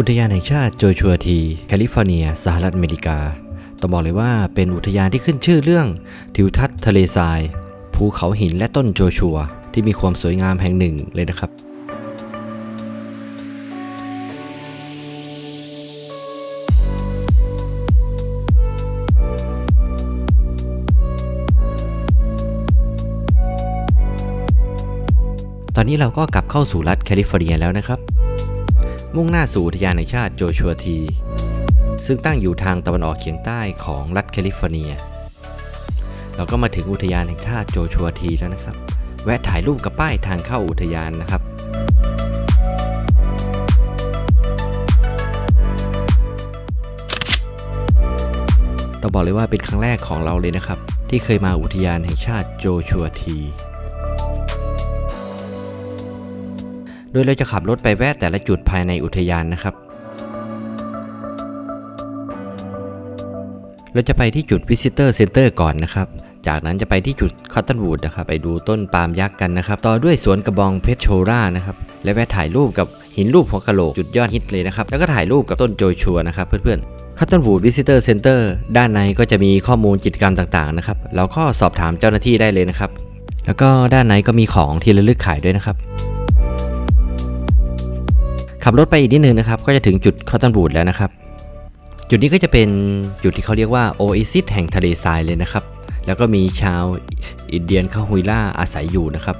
อุทยานแห่งชาติโจชัวทีแคลิฟอร์เนีย สหรัฐอเมริกา ต้องบอกเลยว่าเป็นอุทยานที่ขึ้นชื่อเรื่อง ทิวทัศน์ทะเลทราย ภูเขาหินและต้นโจชัว ที่มีความสวยงามแห่งหนึ่งเลยนะครับตอนนี้เราก็กลับเข้าสู่รัฐแคลิฟอร์เนียแล้วนะครับ มุ่งหน้าสู่อุทยานแห่งชาติโจชัวที ซึ่งตั้งอยู่ทางตะวันออกเฉียงใต้ของรัฐแคลิฟอร์เนีย เราก็มาถึงอุทยานแห่งชาติโจชัวทีแล้วนะครับ แวะถ่ายรูปกับป้ายทางเข้าอุทยานนะครับต้องบอกเลยว่าเป็นครั้งแรกของเราเลยนะครับ ที่เคยมาอุทยานแห่งชาติโจชัวที โดยเราจะขับรถไปแวะแต่ละจุดภายในอุทยานนะครับ เราจะไปที่จุด Visitor Center ก่อนนะครับ จากนั้นจะไปที่จุด Cottonwood นะครับ ไปดูต้นปาล์มยักษ์กันนะครับ ต่อด้วยสวนกระบองเพชรโชรานะครับ และแวะถ่ายรูปกับหินรูปหัวกะโหลกจุดยอดฮิตเลยนะครับ แล้วก็ถ่ายรูปกับต้นโจชัวนะครับ เพื่อนๆ Cottonwood Visitor Center ด้านในก็จะมีข้อมูลกิจกรรมต่างๆนะครับ เราก็สอบถามเจ้าหน้าที่ได้เลยนะครับ แล้วก็ด้านในก็มีของที่ระลึกขายด้วยนะครับ ขับรถไปอีกนิดนึงนะครับ ก็จะถึงจุดคอตตันบูดแล้วนะครับ จุดนี้ก็จะเป็นจุดที่เขาเรียกว่าโอเอซิสแห่งทะเลทรายเลยนะครับ แล้วก็มีชาวอินเดียนคาฮุยล่าอาศัยอยู่นะครับ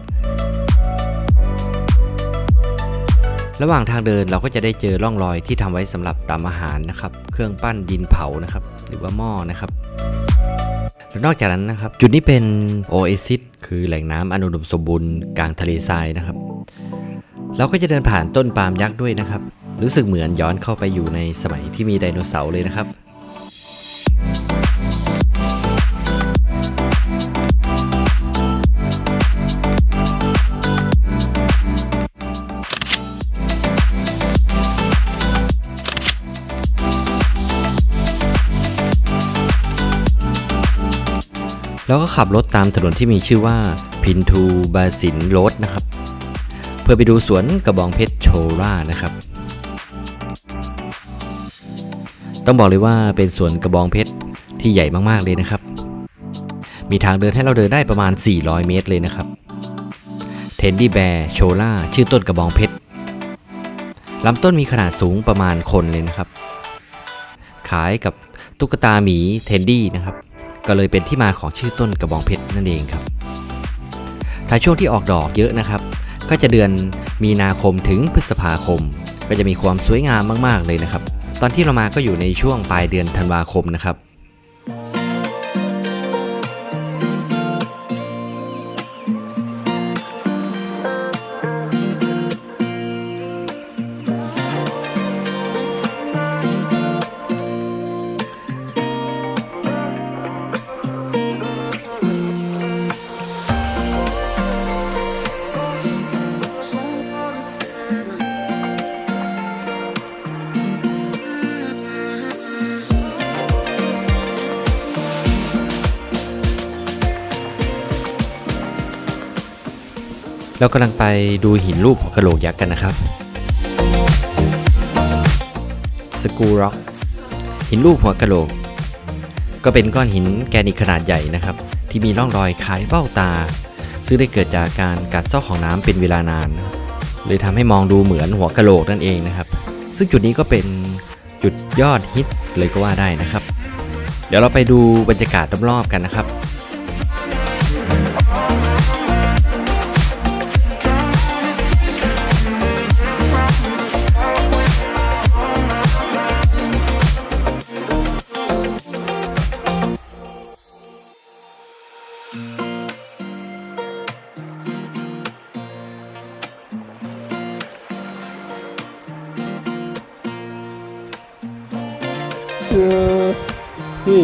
ระหว่างทางเดินเราก็จะได้เจอร่องรอยที่ทำไว้สำหรับตำอาหารนะครับ เครื่องปั้นดินเผานะครับ หรือว่าหม้อนะครับแล้วนอกจากนั้นนะครับ จุดนี้เป็นโอเอซิสคือแหล่งน้ำอนอุดมสมบูรณ์กลางทะเลทรายนะครับ เราก็จะเดินผ่านต้นปาล์มยักษ์ด้วยนะครับ รู้สึกเหมือนย้อนเข้าไปอยู่ในสมัยที่มีไดโนเสาร์เลยนะครับแล้วก็ขับรถตามถนนที่มีชื่อว่าพินทูบาสินโรดนะครับ เพื่อไปดูสวนกระบองเพชรโชรานะครับ ต้องบอกเลยว่าเป็นสวนกระบองเพชรที่ใหญ่มากๆเลยนะครับ มีทางเดินให้เราเดินได้ประมาณ 400 เมตรเลยนะครับ เทนดี้แบร์โชล่าชื่อต้นกระบองเพชรลำต้นมีขนาดสูงประมาณคนเลยนะครับ ขายกับตุ๊กตาหมีเทนดี้นะครับ ก็เลยเป็นที่มาของชื่อต้นกระบองเพชรนั่นเองครับ ถ้าช่วงที่ออกดอกเยอะนะครับ ก็จะเดือนมีนาคมถึงพฤษภาคม ก็จะมีความสวยงามมาก ๆ เลยนะครับ ตอนที่เรามาก็อยู่ในช่วงปลายเดือนธันวาคมนะครับ เรากำลังไปดูหินรูปหัวกะโหลกยักษ์กันนะครับสกูร็อกหินรูปหัวกะโหลก ก็เป็นก้อนหินแกรนิตขนาดใหญ่นะครับ ที่มีร่องรอยคล้ายเบ้าตา ซึ่งได้เกิดจากการกัดเซอกของน้ำเป็นเวลานานเลยทำให้มองดูเหมือนหัวกะโหลกนั่นเองนะครับ ซึ่งจุดนี้ก็เป็นจุดยอดฮิตเลยก็ว่าได้นะครับ เดี๋ยวเราไปดูบรรยากาศรอบๆกันนะครับ คือนี่